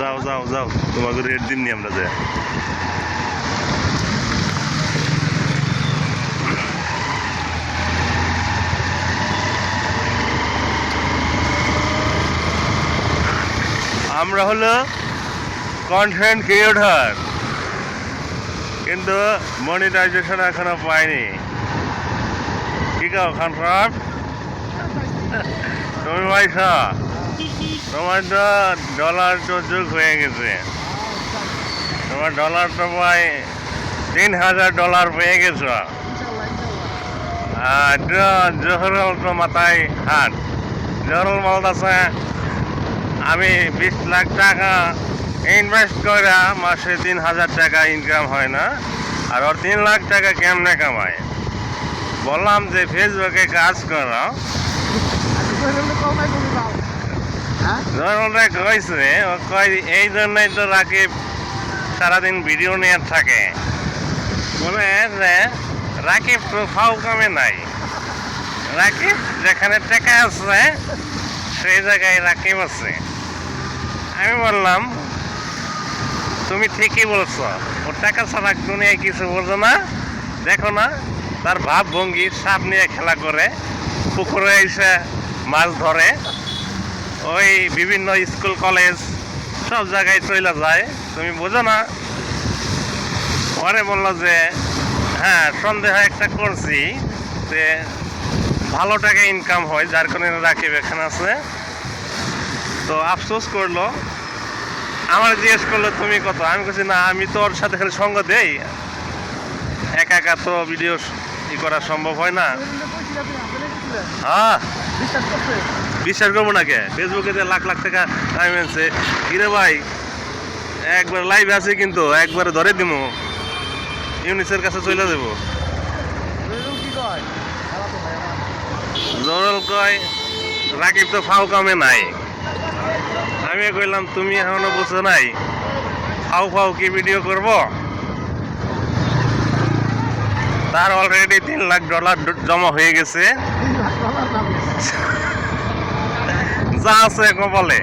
যাও যাও যাও। তোমাকে রেট দিননি আমরা যে। আমরা হলো কন্টেন্ট ক্রিয়েটার কিন্তু মনিটাইজেশন এখনও পাইনি। কি কাও খান সাহেব? তুমি পাইছা তোমার তো ডলার তো যুগ হয়ে গেছে। তোমার ডলার তো প্রায় তিন হাজার ডলার পেয়ে গেছো। জহরল তো মাথায় হাট জহরল বলতেছে, আমি বিশ লাখ টাকা ইনভেস্ট করে মাসে তিন হাজার টাকা ইনকাম হয় না, আর ওর তিন লাখ টাকা কেমনে কামায়? বললাম যে ফেসবুকে কাজ করো। জরুরে কইছে, ও এই জন্যই তো রাকিব সারাদিন ভিডিও নিয়ে থাকে। বলে যে রাকিব তো ফাউ কামে নাই। রাকিব যেখানে টাকা আছে, সেই জায়গায় রাকিব আছে আমি বললাম, তুমি ঠিকই বলছো ওর টাকা ছাড়া দুনিয়ায় কিছু বোঝো না। দেখো না, তার ভাব ভঙ্গি সাপ নিয়ে খেলা করে, পুকুরে এসে মাছ ধরে। ওই বিভিন্ন স্কুল কলেজ সব জায়গায় চলে যায়। তুমি বোঝো না? পরে বলল যে হ্যাঁ সন্দেহ একটা করছি যে ভালো টাকা ইনকাম হয় যার কারণে রাকিব এখানে আছে। তো আফসোস করল। আমার জিজ্ঞেস করল তুমি কত? আমি বলছি না আমি তো ওর সাথে খালি সঙ্গ দেই। একা একা তো ভিডিও ই করা সম্ভব হয় না। হ্যাঁ বিশ্বাস করব না কে? ফেসবুকে যে লাখ লাখ টাকা টাইম আছে কিরে ভাই? একবার লাইভ আছে কিন্তু একবার ধরে দিব ইউনিসের কাছে চলে ভাই জরুল কয় রাকিব তো ফাও কামে নাই। আমি কইলাম তুমি এখনও বুঝো নাই ফাও ফাও কি ভিডিও করব? তার অলরেডি তিন লাখ ডলার জমা হয়ে গেছে। যা আছে কপালে।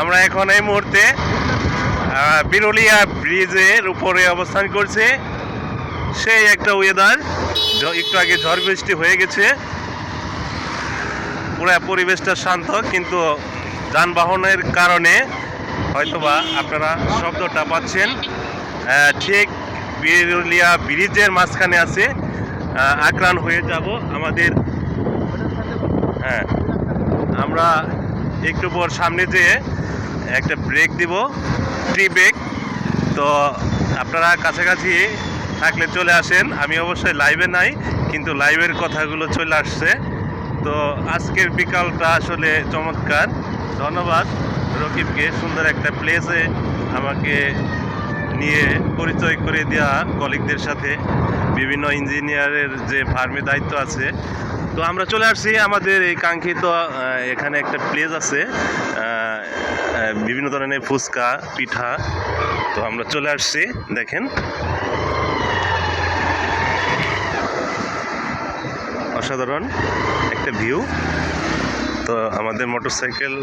আমরা এখন এই মুহূর্তে বিরুলিয়া ব্রিজের উপরে অবস্থান করছে। সেই একটা ওয়েদার একটু আগে ঝড় বৃষ্টি হয়ে গেছে। পুরো পরিবেশটা শান্ত, কিন্তু যানবাহনের কারণে হয়তোবা আপনারা শব্দটা পাচ্ছেন। ঠিক বিরুলিয়া ব্রিজের মাঝখানে আছে। আক্রান হয়ে যাব। আমাদের হ্যাঁ আমরা একটু পর সামনে যেয়ে একটা ব্রেক দিব ট্রি ব্রেক তো আপনারা কাছাকাছি থাকলে চলে আসেন। আমি অবশ্যই লাইভে নাই, কিন্তু লাইভের কথাগুলো চলে আসছে। তো আজকের বিকালটা আসলে চমৎকার। ধন্যবাদ রকিবকে সুন্দর একটা প্লেসে আমাকে নিয়ে পরিচয় করে দেওয়া কলিগদের সাথে। বিভিন্ন ইঞ্জিনিয়ারের যে ফার্মে দায়িত্ব আছে। তো আমরা চলে আসছি আমাদের এই কাঙ্ক্ষিত এখানে একটা প্লেস আছে বিভিন্ন ধরনের ফুচকা, পিঠা। তো আমরা চলে আসছি, দেখেন। অসাধারণ একটা ভিউ তো আমাদের মোটরসাইকেল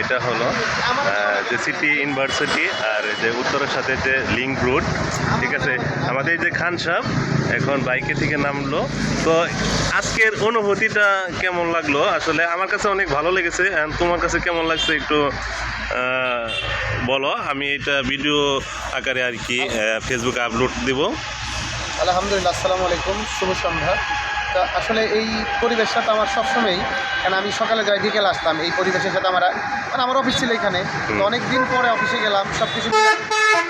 এটা হলো যে সিটি ইউনিভার্সিটি আর যে উত্তরের সাথে যে লিঙ্ক রুট ঠিক আছে? আমাদের যে খান সাহেব এখন বাইকে থেকে নামলো। তো আজকের অনুভূতিটা কেমন লাগল? আসলে আমার কাছে অনেক ভালো লেগেছে and তোমার কাছে কেমন লাগছে একটু বলো। আমি এটা ভিডিও আকারে আর কি ফেসবুকে আপলোড দিব। আলহামদুলিল্লাহ, আসসালামু আলাইকুম। শুভ সন্ধ্যা। তা আসলে এই পরিবেশটা তো আমার সবসময়ই কারণ আমি সকালে যাই বিকেল আসতাম। এই পরিবেশের সাথে আমার মানে আমার অফিস ছিল এখানে। তো অনেক দিন পরে অফিসে গেলাম সব কিছু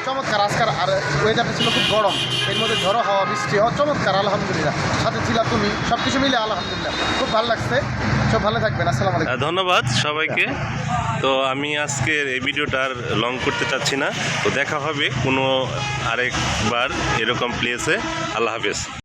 চমৎকার আজকার আর ওয়েদারটা ছিল খুব গরম। এর মধ্যে ঝড়ো হাওয়া বৃষ্টি হওয়া চমৎকার আলহামদুলিল্লাহ। সাথে ছিলা তুমি সব কিছু মিলে আলহামদুলিল্লাহ। খুব ভালো লাগছে। সব ভালো থাকবেন আসসালামু আলাইকুম। ধন্যবাদ সবাইকে। তো আমি আজকের এই ভিডিওটা আর লং করতে চাচ্ছি না। তো দেখা হবে কোনো আরেকবার এরকম প্লেসে আল্লাহ হাফেজ।